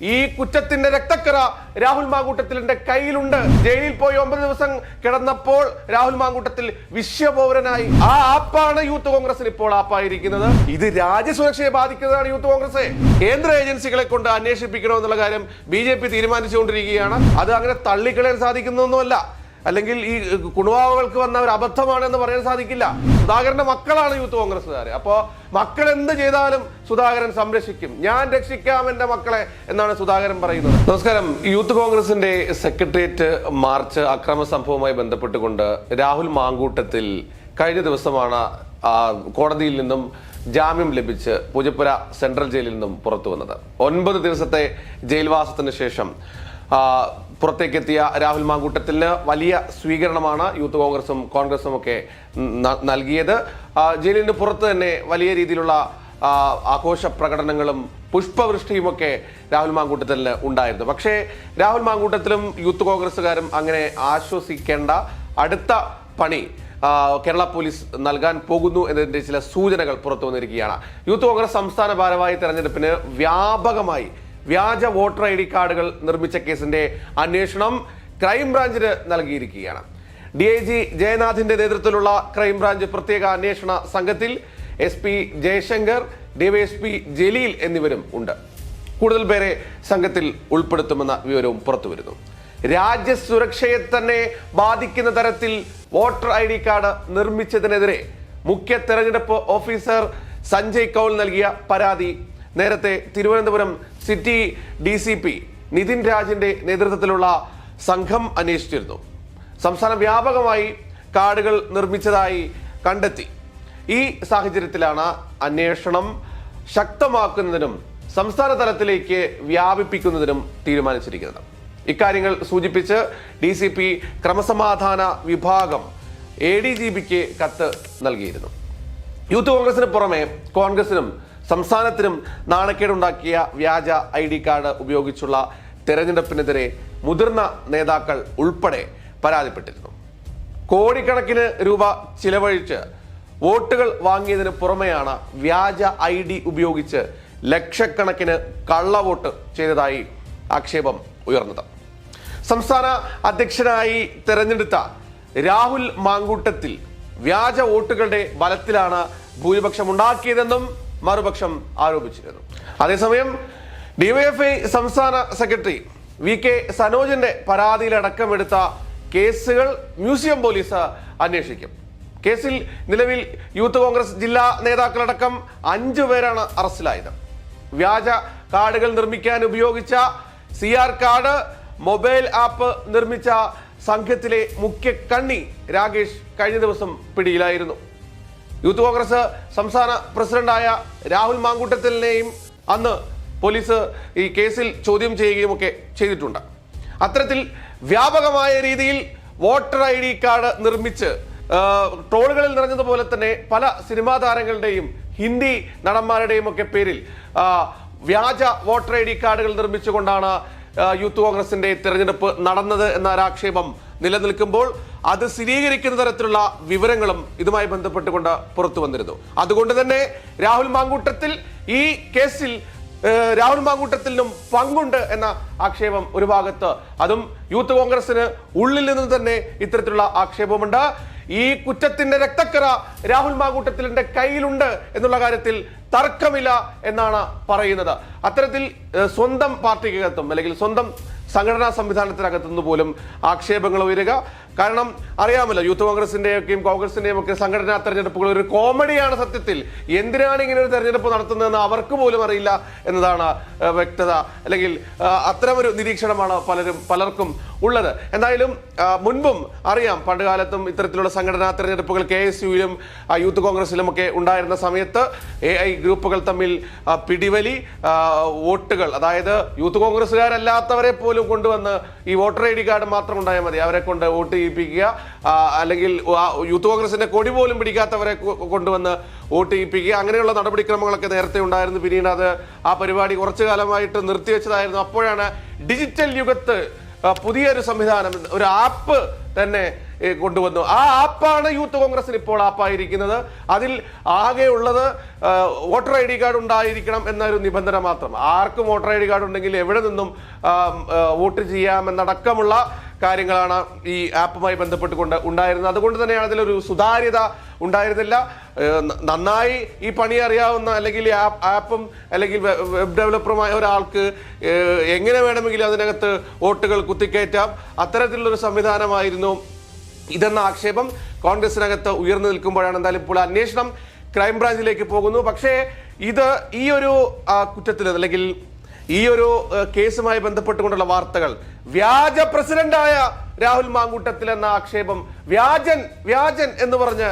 ഈ കുറ്റത്തിന്റെ രക്തക്കറ രാഹുൽ മാങ്കൂട്ടത്തിലിന്റെ കയ്യിലുണ്ട്. ജയിലിൽ പോയി ഒമ്പത് ദിവസം കിടന്നപ്പോൾ രാഹുൽ മാങ്കൂട്ടത്തിൽ വിശ്വപൗരനായി. ആ ആപ്പാണ് യൂത്ത് കോൺഗ്രസിന് ഇപ്പോൾ ആപ്പായിരിക്കുന്നത്. ഇത് രാജ്യസുരക്ഷയെ ബാധിക്കുന്നതാണ് യൂത്ത് കോൺഗ്രസ്. കേന്ദ്ര ഏജൻസികളെ കൊണ്ട് അന്വേഷിപ്പിക്കണമെന്നുള്ള കാര്യം ബി ജെ പി തീരുമാനിച്ചുകൊണ്ടിരിക്കുകയാണ്. അത് അങ്ങനെ തള്ളിക്കളയാൻ സാധിക്കുന്നൊന്നുമല്ല അല്ലെങ്കിൽ ഈ കുണുവാവുകൾക്ക് വന്ന ഒരു അബദ്ധമാണെന്ന് പറയാൻ സാധിക്കില്ല. സുധാകരന്റെ മക്കളാണ് യൂത്ത് കോൺഗ്രസ്സുകാർ അപ്പോ മക്കൾ എന്ത് ചെയ്താലും സുധാകരൻ സംരക്ഷിക്കും. ഞാൻ രക്ഷിക്കാം എന്റെ മക്കളെ എന്നാണ് സുധാകരൻ പറയുന്നത്. നമസ്കാരം. യൂത്ത് കോൺഗ്രസിന്റെ സെക്രട്ടേറിയറ്റ് മാർച്ച് അക്രമ സംഭവവുമായി ബന്ധപ്പെട്ടുകൊണ്ട് രാഹുൽ മാങ്കൂട്ടത്തിൽ കഴിഞ്ഞ ദിവസമാണ് കോടതിയിൽ നിന്നും ജാമ്യം ലഭിച്ച് പൂജപ്പുര സെൻട്രൽ ജയിലിൽ നിന്നും പുറത്തു വന്നത്. ഒൻപത് ദിവസത്തെ ജയിൽവാസത്തിന് ശേഷം പുറത്തേക്കെത്തിയ രാഹുൽ മാങ്കൂട്ടത്തിൽ വലിയ സ്വീകരണമാണ് യൂത്ത് കോൺഗ്രസും കോൺഗ്രസും ഒക്കെ നൽകിയത്. ജയിലിന് പുറത്ത് തന്നെ വലിയ രീതിയിലുള്ള ആഘോഷ പ്രകടനങ്ങളും പുഷ്പവൃഷ്ടിയുമൊക്കെ രാഹുൽ മാങ്കൂട്ടത്തിൽ ഉണ്ടായിരുന്നു. പക്ഷേ രാഹുൽ മാങ്കൂട്ടത്തിലും യൂത്ത് കോൺഗ്രസ്സുകാരും അങ്ങനെ ആശ്വസിക്കേണ്ട അടുത്ത പണി കേരള പോലീസ് നൽകാൻ പോകുന്നു എന്നതിന്റെ ചില സൂചനകൾ പുറത്തു വന്നിരിക്കുകയാണ്. യൂത്ത് കോൺഗ്രസ് സംസ്ഥാന ഭാരവാഹി തെരഞ്ഞെടുപ്പിന് വ്യാപകമായി വ്യാജ വോട്ടർ ഐ ഡി കാർഡുകൾ നിർമ്മിച്ച കേസിന്റെ അന്വേഷണം ക്രൈംബ്രാഞ്ചിന് നൽകിയിരിക്കുകയാണ്. ഡി ഐ ജി ജയനാഥിന്റെ നേതൃത്വത്തിലുള്ള ക്രൈംബ്രാഞ്ച് പ്രത്യേക അന്വേഷണ സംഘത്തിൽ S P Jayashankar DYSP Jaleel എന്നിവരും ഉണ്ട്. കൂടുതൽ പേരെ സംഘത്തിൽ ഉൾപ്പെടുത്തുമെന്ന വിവരവും പുറത്തുവരുന്നു. രാജ്യസുരക്ഷയെ തന്നെ ബാധിക്കുന്ന തരത്തിൽ വോട്ടർ ഐ ഡി കാർഡ് നിർമ്മിച്ചതിനെതിരെ മുഖ്യ തെരഞ്ഞെടുപ്പ് ഓഫീസർ സഞ്ജയ് കൗൾ നൽകിയ പരാതി നേരത്തെ Thiruvananthapuram city D C P Nithin രാജിന്റെ നേതൃത്വത്തിലുള്ള സംഘം അന്വേഷിച്ചിരുന്നു. സംസ്ഥാനം വ്യാപകമായി കാർഡുകൾ നിർമ്മിച്ചതായി കണ്ടെത്തി. ഈ സാഹചര്യത്തിലാണ് അന്വേഷണം ശക്തമാക്കുന്നതിനും സംസ്ഥാന തലത്തിലേക്ക് വ്യാപിപ്പിക്കുന്നതിനും തീരുമാനിച്ചിരിക്കുന്നത്. ഇക്കാര്യങ്ങൾ സൂചിപ്പിച്ച് ഡി സി പി ക്രമസമാധാന വിഭാഗം എ ഡി ജി പിക്ക് കത്ത് നൽകിയിരുന്നു. യൂത്ത് കോൺഗ്രസിന് പുറമെ കോൺഗ്രസിനും സംസ്ഥാനത്തിനും നാണക്കേടുണ്ടാക്കിയ വ്യാജ ഐ ഡി കാർഡ് ഉപയോഗിച്ചുള്ള തെരഞ്ഞെടുപ്പിനെതിരെ മുതിർന്ന നേതാക്കൾ ഉൾപ്പെടെ പരാതിപ്പെട്ടിരുന്നു. കോടിക്കണക്കിന് രൂപ ചിലവഴിച്ച് വോട്ടുകൾ വാങ്ങിയതിന് പുറമെയാണ് വ്യാജ ഐ ഡി ഉപയോഗിച്ച് ലക്ഷക്കണക്കിന് കള്ളവോട്ട് ചെയ്തതായി ആക്ഷേപം ഉയർന്നത്. സംസ്ഥാന അധ്യക്ഷനായി തെരഞ്ഞെടുത്ത രാഹുൽ മാങ്കൂട്ടത്തിൽ വ്യാജ വോട്ടുകളുടെ ബലത്തിലാണ് ഭൂരിപക്ഷം ഉണ്ടാക്കിയതെന്നും മറുപക്ഷം ആരോപിച്ചിരുന്നു. അതേസമയം ഡിവൈഎഫ്ഐ സംസ്ഥാന സെക്രട്ടറി വി കെ സനോജിന്റെ പരാതിയിലടക്കമെടുത്ത കേസുകൾ മ്യൂസിയം പോലീസ് അന്വേഷിക്കും. കേസിൽ നിലവിൽ യൂത്ത് കോൺഗ്രസ് ജില്ലാ നേതാക്കളടക്കം അഞ്ചു പേരാണ് അറസ്റ്റിലായത്. വ്യാജ കാർഡുകൾ നിർമ്മിക്കാൻ ഉപയോഗിച്ച C R card mobile app നിർമ്മിച്ച സംഘത്തിലെ മുഖ്യ കണ്ണി രാകേഷ് കഴിഞ്ഞ ദിവസം പിടിയിലായിരുന്നു. യൂത്ത് കോൺഗ്രസ് സംസ്ഥാന പ്രസിഡന്റായ രാഹുൽ മാങ്കൂട്ടത്തിലിനെയും അന്ന് പോലീസ് ഈ കേസിൽ ചോദ്യം ചെയ്യുകയും ഒക്കെ ചെയ്തിട്ടുണ്ട്. അത്തരത്തിൽ വ്യാപകമായ രീതിയിൽ വോട്ടർ ഐ ഡി കാർഡ് നിർമ്മിച്ച് ട്രോളുകളിൽ നിറഞ്ഞതുപോലെ തന്നെ പല സിനിമാ താരങ്ങളുടെയും ഹിന്ദി നടന്മാരുടെയും ഒക്കെ പേരിൽ വ്യാജ വോട്ടർ ഐ ഡി കാർഡുകൾ നിർമ്മിച്ചുകൊണ്ടാണ് യൂത്ത് കോൺഗ്രസിന്റെ തിരഞ്ഞെടുപ്പ് നടന്നത് എന്ന ഒരാക്ഷേപം നിലനിൽക്കുമ്പോൾ അത് സ്ഥിരീകരിക്കുന്ന തരത്തിലുള്ള വിവരങ്ങളും ഇതുമായി ബന്ധപ്പെട്ടുകൊണ്ട് പുറത്തു വന്നിരുന്നു. അതുകൊണ്ട് തന്നെ രാഹുൽ മാങ്കൂട്ടത്തിൽ ഈ കേസിൽ രാഹുൽ മാങ്കൂട്ടത്തിനും പങ്കുണ്ട് എന്ന ആക്ഷേപം ഒരു ഭാഗത്ത്. അതും യൂത്ത് കോൺഗ്രസിന് ഉള്ളിൽ നിന്ന് തന്നെ ഇത്തരത്തിലുള്ള ആക്ഷേപമുണ്ട്. ഈ കുറ്റത്തിന്റെ രക്തക്കറ രാഹുൽ മാങ്കൂട്ടത്തിലിന്റെ കയ്യിലുണ്ട് എന്നുള്ള കാര്യത്തിൽ തർക്കമില്ല എന്നാണ് പറയുന്നത്. അത്തരത്തിൽ സ്വന്തം പാർട്ടിക്കകത്തും അല്ലെങ്കിൽ സ്വന്തം സംഘടനാ സംവിധാനത്തിനകത്തുനിന്ന് പോലും ആക്ഷേപങ്ങൾ ഉയരുക. കാരണം അറിയാമല്ലോ യൂത്ത് കോൺഗ്രസിന്റെയൊക്കെയും കോൺഗ്രസിന്റെയും ഒക്കെ സംഘടനാ തെരഞ്ഞെടുപ്പുകൾ ഒരു കോമഡിയാണ് സത്യത്തിൽ. എന്തിനാണ് ഇങ്ങനെ ഒരു തെരഞ്ഞെടുപ്പ് നടത്തുന്നതെന്ന് അവർക്ക് പോലും അറിയില്ല എന്നതാണ് വ്യക്തത. അല്ലെങ്കിൽ അത്തരമൊരു നിരീക്ഷണമാണ് പലരും പലർക്കും ഉള്ളത്. എന്തായാലും മുൻപും അറിയാം പണ്ട് കാലത്തും ഇത്തരത്തിലുള്ള സംഘടനാ തെരഞ്ഞെടുപ്പുകൾ കെ എസ് യുയിലും യൂത്ത് കോൺഗ്രസിലും ഒക്കെ ഉണ്ടായിരുന്ന സമയത്ത് എ ഐ ഗ്രൂപ്പുകൾ തമ്മിൽ പിടിവലി വോട്ടുകൾ. അതായത് യൂത്ത് കോൺഗ്രസ്സുകാരല്ലാത്തവരെ പോലും കൊണ്ടുവന്ന് ഈ വോട്ടർ ഐ ഡി കാർഡ് മാത്രം ഉണ്ടായാൽ മതി. അവരെ കൊണ്ട് വോട്ട് ചെയ്യിപ്പിക്കുക അല്ലെങ്കിൽ യൂത്ത് കോൺഗ്രസിന്റെ കൊടി പോലും പിടിക്കാത്തവരെ കൊണ്ടുവന്ന് വോട്ട് ചെയ്യിപ്പിക്കുക. അങ്ങനെയുള്ള നടപടിക്രമങ്ങളൊക്കെ നേരത്തെ ഉണ്ടായിരുന്നു. പിന്നീട് അത് ആ പരിപാടി കുറച്ചു കാലമായിട്ട് നിർത്തിവെച്ചതായിരുന്നു അപ്പോഴാണ് ഡിജിറ്റൽ യുഗത്ത് പുതിയൊരു സംവിധാനം ഒരു ആപ്പ് തന്നെ കൊണ്ടുവന്നു. ആ ആപ്പാണ് യൂത്ത് കോൺഗ്രസിന് ഇപ്പോൾ ആപ്പായിരിക്കുന്നത്. അതിൽ ആകെ ഉള്ളത് വോട്ടർ ഐ ഡി കാർഡ് ഉണ്ടായിരിക്കണം എന്നൊരു നിബന്ധന മാത്രം. ആർക്കും വോട്ടർ ഐ ഡി കാർഡ് ഉണ്ടെങ്കിൽ എവിടെ നിന്നും വോട്ട് ചെയ്യാമെന്നടക്കമുള്ള കാര്യങ്ങളാണ് ഈ ആപ്പുമായി ബന്ധപ്പെട്ടുകൊണ്ട് ഉണ്ടായിരുന്നത്. അതുകൊണ്ട് തന്നെയാണ് അതിലൊരു സുതാര്യത ഉണ്ടായിരുന്നില്ല. നന്നായി ഈ പണി അറിയാവുന്ന അല്ലെങ്കിൽ ആപ്പും അല്ലെങ്കിൽ വെബ് ഡെവലപ്പറുമായ ഒരാൾക്ക് എങ്ങനെ വേണമെങ്കിലും അതിനകത്ത് വോട്ടുകൾ കുത്തിക്കയറ്റാം. അത്തരത്തിലുള്ളൊരു സംവിധാനമായിരുന്നു ഇതെന്ന ആക്ഷേപം കോൺഗ്രസിനകത്ത് ഉയർന്നു നിൽക്കുമ്പോഴാണ് എന്തായാലും ഇപ്പോൾ അന്വേഷണം ക്രൈംബ്രാഞ്ചിലേക്ക് പോകുന്നു. പക്ഷേ ഇത് ഈ ഒരു കുറ്റത്തിൽ അല്ലെങ്കിൽ ഈ ഒരു കേസുമായി ബന്ധപ്പെട്ടുകൊണ്ടുള്ള വാർത്തകൾ. വ്യാജ പ്രസിഡന്റായ രാഹുൽ മാങ്കൂട്ടത്തിൽ എന്ന ആക്ഷേപം വ്യാജൻ വ്യാജൻ എന്ന് പറഞ്ഞ്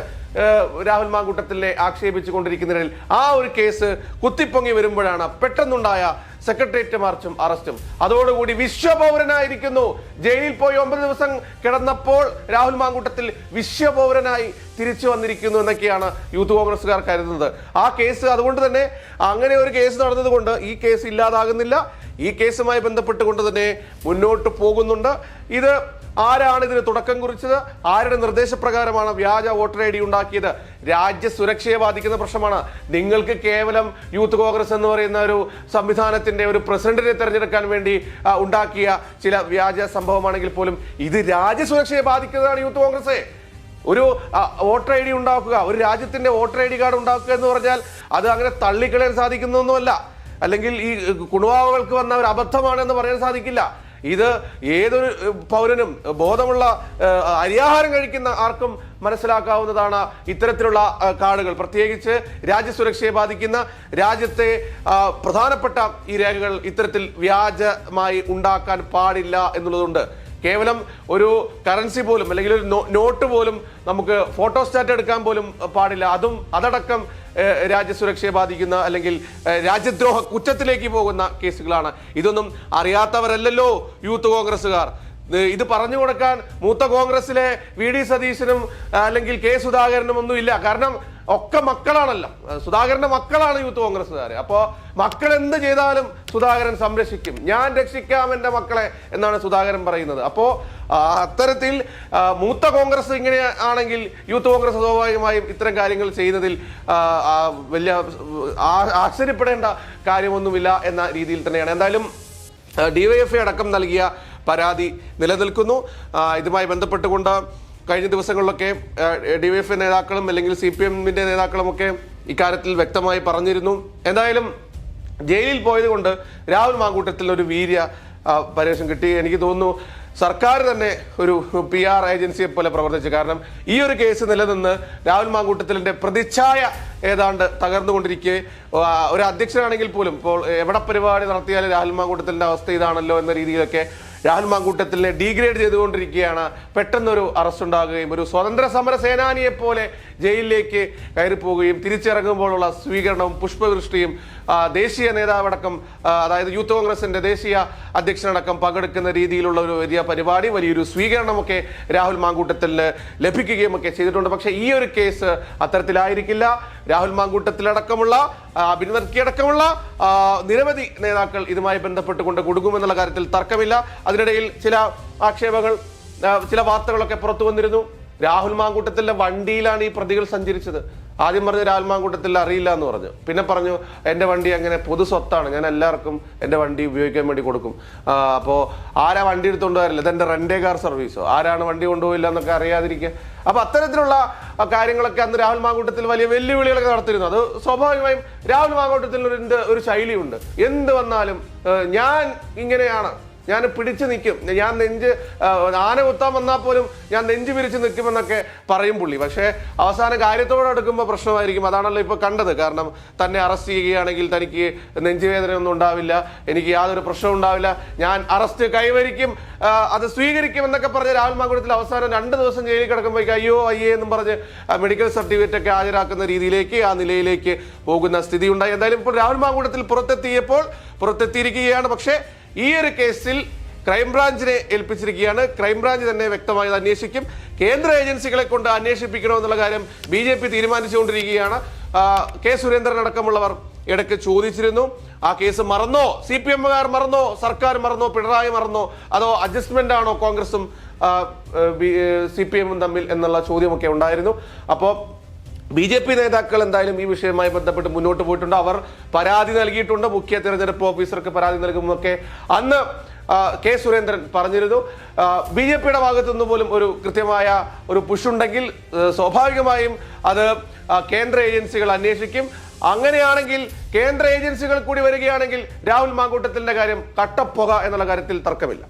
രാഹുൽ മാങ്കൂട്ടത്തിലെ ആക്ഷേപിച്ചു കൊണ്ടിരിക്കുന്നതിൽ ആ ഒരു കേസ് കുത്തിപ്പൊങ്ങി വരുമ്പോഴാണ് പെട്ടെന്നുണ്ടായ സെക്രട്ടേറിയറ്റ് മാർച്ചും അറസ്റ്റും. അതോടുകൂടി വിശ്വപൗരനായിരിക്കുന്നു. ജയിലിൽ പോയി ഒമ്പത് ദിവസം കിടന്നപ്പോൾ രാഹുൽ മാങ്കൂട്ടത്തിൽ വിശ്വപൗരനായി തിരിച്ചു വന്നിരിക്കുന്നു എന്നൊക്കെയാണ് യൂത്ത് കോൺഗ്രസ്സുകാർ കരുതുന്നത്. ആ കേസ് അതുകൊണ്ട് തന്നെ അങ്ങനെ ഒരു കേസ് നടന്നതുകൊണ്ട് ഈ കേസ് ഇല്ലാതാകുന്നില്ല. ഈ കേസുമായി ബന്ധപ്പെട്ടുകൊണ്ട് തന്നെ മുന്നോട്ട് പോകുന്നുണ്ട്. ഇത് ആരാണ് ഇതിന് തുടക്കം കുറിച്ചത്? ആരുടെ നിർദ്ദേശപ്രകാരമാണ് വ്യാജ വോട്ടർ ഐ ഡി ഉണ്ടാക്കിയത്? രാജ്യ സുരക്ഷയെ ബാധിക്കുന്ന പ്രശ്നമാണ്. നിങ്ങൾക്ക് കേവലം യൂത്ത് കോൺഗ്രസ് എന്ന് പറയുന്ന ഒരു സംവിധാനത്തിന്റെ ഒരു പ്രസിഡന്റിനെ തെരഞ്ഞെടുക്കാൻ വേണ്ടി ഉണ്ടാക്കിയ ചില വ്യാജ സംഭവമാണെങ്കിൽ പോലും ഇത് രാജ്യ സുരക്ഷയെ ബാധിക്കുന്നതാണ് യൂത്ത് കോൺഗ്രസ്. ഒരു വോട്ടർ ഐ ഡി ഉണ്ടാക്കുക ഒരു രാജ്യത്തിന്റെ വോട്ടർ ഐ ഡി കാർഡ് ഉണ്ടാക്കുക എന്ന് പറഞ്ഞാൽ അത് അങ്ങനെ തള്ളിക്കളയാൻ സാധിക്കുന്നൊന്നുമല്ല. അല്ലെങ്കിൽ ഈ കുണുവാവകൾക്ക് വന്ന ഒരു അബദ്ധമാണെന്ന് പറയാൻ സാധിക്കില്ല. ഇത് ഏതൊരു പൗരനും ബോധമുള്ള അരിയാഹാരം കഴിക്കുന്ന ആർക്കും മനസ്സിലാക്കാവുന്നതാണ് ഇത്തരത്തിലുള്ള കാർഡുകൾ പ്രത്യേകിച്ച് രാജ്യസുരക്ഷയെ ബാധിക്കുന്ന രാജ്യത്തെ പ്രധാനപ്പെട്ട ഈ രേഖകൾ ഇത്തരത്തിൽ വ്യാജമായി ഉണ്ടാക്കാൻ പാടില്ല എന്നുള്ളതുണ്ട്. കേവലം ഒരു കറൻസി പോലും അല്ലെങ്കിൽ ഒരു നോട്ട് പോലും നമുക്ക് ഫോട്ടോസ്റ്റാറ്റ് എടുക്കാൻ പോലും പാടില്ല. അതും അതടക്കം രാജ്യസുരക്ഷയെ ബാധിക്കുന്ന അല്ലെങ്കിൽ രാജ്യദ്രോഹ കുറ്റത്തിലേക്ക് പോകുന്ന കേസുകളാണ്. ഇതൊന്നും അറിയാത്തവരല്ലല്ലോ യൂത്ത് കോൺഗ്രസ്സുകാർ. ഇത് പറഞ്ഞു കൊടുക്കാൻ മൂത്ത കോൺഗ്രസിലെ വി ഡി സതീശനും അല്ലെങ്കിൽ കെ സുധാകരനും ഒന്നും ഇല്ല കാരണം ഒക്കെ മക്കളാണല്ലോ. സുധാകരന്റെ മക്കളാണ് യൂത്ത് കോൺഗ്രസ്സുകാർ അപ്പോ മക്കൾ എന്ത് ചെയ്താലും സുധാകരൻ സംരക്ഷിക്കും. ഞാൻ രക്ഷിക്കാം എന്റെ മക്കളെ എന്നാണ് സുധാകരൻ പറയുന്നത്. അപ്പോ അത്തരത്തിൽ മൂത്ത കോൺഗ്രസ് ഇങ്ങനെ ആണെങ്കിൽ യൂത്ത് കോൺഗ്രസ് സ്വാഭാവികമായും ഇത്തരം കാര്യങ്ങൾ ചെയ്യുന്നതിൽ വലിയ ആശ്ചര്യപ്പെടേണ്ട കാര്യമൊന്നുമില്ല എന്ന രീതിയിൽ തന്നെയാണ്. എന്തായാലും ഡിവൈഎഫ്ഐ അടക്കം നൽകിയ പരാതി നിലനിൽക്കുന്നു. ഇതുമായി ബന്ധപ്പെട്ടുകൊണ്ട് കഴിഞ്ഞ ദിവസങ്ങളിലൊക്കെ ഡി വൈ എഫ് നേതാക്കളും അല്ലെങ്കിൽ സി പി എമ്മിന്റെ നേതാക്കളും ഒക്കെ ഇക്കാര്യത്തിൽ വ്യക്തമായി പറഞ്ഞിരുന്നു. എന്തായാലും ജയിലിൽ പോയത് കൊണ്ട് രാഹുൽ മാങ്കൂട്ടത്തിൽ ഒരു വീര്യ പരിവേഷം കിട്ടി. എനിക്ക് തോന്നുന്നു സർക്കാർ തന്നെ ഒരു പി ആർ ഏജൻസിയെ പോലെ പ്രവർത്തിച്ചു. കാരണം ഈ ഒരു കേസ് നിലനിന്ന് രാഹുൽ മാങ്കൂട്ടത്തിലിന്റെ പ്രതിച്ഛായ ഏതാണ്ട് തകർന്നുകൊണ്ടിരിക്കെ. ഒരു അധ്യക്ഷനാണെങ്കിൽ പോലും ഇപ്പോൾ എവിടെ പരിപാടി നടത്തിയാലും രാഹുൽ മാങ്കൂട്ടത്തിലിന്റെ അവസ്ഥ ഇതാണല്ലോ എന്ന രീതിയിലൊക്കെ രാഹുൽ മാങ്കൂട്ടത്തിലിനെ ഡീഗ്രേഡ് ചെയ്തുകൊണ്ടിരിക്കുകയാണ്. പെട്ടെന്നൊരു അറസ്റ്റ് ഉണ്ടാകുകയും ഒരു സ്വതന്ത്ര സമര സേനാനിയെ പോലെ ജയിലിലേക്ക് കയറിപ്പോകുകയും തിരിച്ചിറങ്ങുമ്പോഴുള്ള സ്വീകരണവും പുഷ്പവൃഷ്ടിയും ദേശീയ നേതാവടക്കം അതായത് യൂത്ത് കോൺഗ്രസിന്റെ ദേശീയ അധ്യക്ഷനടക്കം പങ്കെടുക്കുന്ന രീതിയിലുള്ള ഒരു വലിയ പരിപാടി വലിയൊരു സ്വീകരണമൊക്കെ രാഹുൽ മാങ്കൂട്ടത്തിൽ ലഭിക്കുകയും ഒക്കെ ചെയ്തിട്ടുണ്ട്. പക്ഷേ ഈ ഒരു കേസ് അത്തരത്തിലായിരിക്കില്ല. രാഹുൽ മാങ്കൂട്ടത്തിലടക്കമുള്ള അഭിനന്ദിയടക്കമുള്ള നിരവധി നേതാക്കൾ ഇതുമായി ബന്ധപ്പെട്ടുകൊണ്ട് കൊടുക്കുമെന്നുള്ള കാര്യത്തിൽ തർക്കമില്ല. അതിനിടയിൽ ചില ആക്ഷേപങ്ങൾ ചില വാർത്തകളൊക്കെ പുറത്തു വന്നിരുന്നു. രാഹുൽ മാങ്കൂട്ടത്തിലെ വണ്ടിയിലാണ് ഈ പ്രതികൾ സഞ്ചരിച്ചത്. ആദ്യം പറഞ്ഞു രാഹുൽ മാങ്കൂട്ടത്തിൽ അറിയില്ല എന്ന് പറഞ്ഞു. പിന്നെ പറഞ്ഞു എന്റെ വണ്ടി അങ്ങനെ പൊതു സ്വത്താണ്. ഞാൻ എല്ലാവർക്കും എന്റെ വണ്ടി ഉപയോഗിക്കാൻ വേണ്ടി കൊടുക്കും. അപ്പോൾ അപ്പോ ആരാ വണ്ടി എടുത്തുകൊണ്ട് വരില്ല ഇതെന്റെ റെന്റേ കാർ സർവീസോ ആരാണ് വണ്ടി കൊണ്ടുപോയില്ല എന്നൊക്കെ അറിയാതിരിക്കുക അപ്പോൾ അത്തരത്തിലുള്ള കാര്യങ്ങളൊക്കെ അന്ന് രാഹുൽ മാങ്കൂട്ടത്തിൽ വലിയ വെല്ലുവിളികളൊക്കെ നടത്തിയിരുന്നു. അത് സ്വാഭാവികമായും രാഹുൽ മാങ്കൂട്ടത്തിൽ ഒരു ഒരു ശൈലിയുണ്ട്. എന്ത് വന്നാലും ഞാൻ ഇങ്ങനെയാണ് ഞാൻ പിടിച്ചു നിൽക്കും. ഞാൻ നെഞ്ച് ആന കുത്താൻ വന്നാൽ പോലും ഞാൻ നെഞ്ച് പിരിച്ച് നിൽക്കുമെന്നൊക്കെ പറയും പുള്ളി. പക്ഷേ അവസാന കാര്യത്തോടെ എടുക്കുമ്പോൾ പ്രശ്നമായിരിക്കും. അതാണല്ലോ ഇപ്പോൾ കണ്ടത്. കാരണം തന്നെ അറസ്റ്റ് ചെയ്യുകയാണെങ്കിൽ തനിക്ക് നെഞ്ചുവേദനയൊന്നും ഉണ്ടാവില്ല. എനിക്ക് യാതൊരു പ്രശ്നവും ഉണ്ടാവില്ല. ഞാൻ അറസ്റ്റ് കൈവരിക്കും അത് സ്വീകരിക്കും എന്നൊക്കെ പറഞ്ഞ് രാഹുൽ മാകുടത്തിൽ അവസാനം രണ്ട് ദിവസം ജയിലിൽ കിടക്കുമ്പോഴേക്കും അയ്യോ അയ്യേ എന്നും പറഞ്ഞ് മെഡിക്കൽ സർട്ടിഫിക്കറ്റ് ഒക്കെ ഹാജരാക്കുന്ന രീതിയിലേക്ക് ആ നിലയിലേക്ക് പോകുന്ന സ്ഥിതി ഉണ്ടായി എന്തായാലും ഇപ്പോൾ രാഹുൽ മാകുടത്തിൽ പുറത്തെത്തിയപ്പോൾ പുറത്തെത്തിയിരിക്കുകയാണ്. പക്ഷേ ഈ ഒരു കേസിൽ ക്രൈംബ്രാഞ്ചിനെ ഏൽപ്പിച്ചിരിക്കുകയാണ്. ക്രൈംബ്രാഞ്ച് തന്നെ വ്യക്തമായി അന്വേഷിക്കും. കേന്ദ്ര ഏജൻസികളെ കൊണ്ട് അന്വേഷിപ്പിക്കണമെന്നുള്ള കാര്യം ബി ജെ പി തീരുമാനിച്ചുകൊണ്ടിരിക്കുകയാണ്. കെ സുരേന്ദ്രൻ അടക്കമുള്ളവർ ഇടയ്ക്ക് ചോദിച്ചിരുന്നു. ആ കേസ് മറന്നോ? സി പി എമ്മുകാർ മറന്നോ? സർക്കാർ മറന്നോ? പിണറായി മറന്നോ? അതോ അഡ്ജസ്റ്റ്മെന്റ് ആണോ കോൺഗ്രസും സി പി എമ്മും തമ്മിൽ എന്നുള്ള ചോദ്യമൊക്കെ ഉണ്ടായിരുന്നു. അപ്പോൾ ബി ജെ പി നേതാക്കൾ എന്തായാലും ഈ വിഷയവുമായി ബന്ധപ്പെട്ട് മുന്നോട്ട് പോയിട്ടുണ്ട്? അവർ പരാതി നൽകിയിട്ടുണ്ട്. മുഖ്യ തെരഞ്ഞെടുപ്പ് ഓഫീസർക്ക് പരാതി നൽകുമൊക്കെ അന്ന് കെ സുരേന്ദ്രൻ പറഞ്ഞിരുന്നു. ബി ജെ പിയുടെ ഭാഗത്തു നിന്ന് പോലും ഒരു കൃത്യമായ ഒരു പുഷ് ഉണ്ടെങ്കിൽ സ്വാഭാവികമായും അത് കേന്ദ്ര ഏജൻസികൾ അന്വേഷിക്കും. അങ്ങനെയാണെങ്കിൽ കേന്ദ്ര ഏജൻസികൾ കൂടി വരികയാണെങ്കിൽ രാഹുൽ മാങ്കൂട്ടത്തിന്റെ കാര്യം കട്ടപ്പുക എന്നുള്ള കാര്യത്തിൽ തർക്കമില്ല.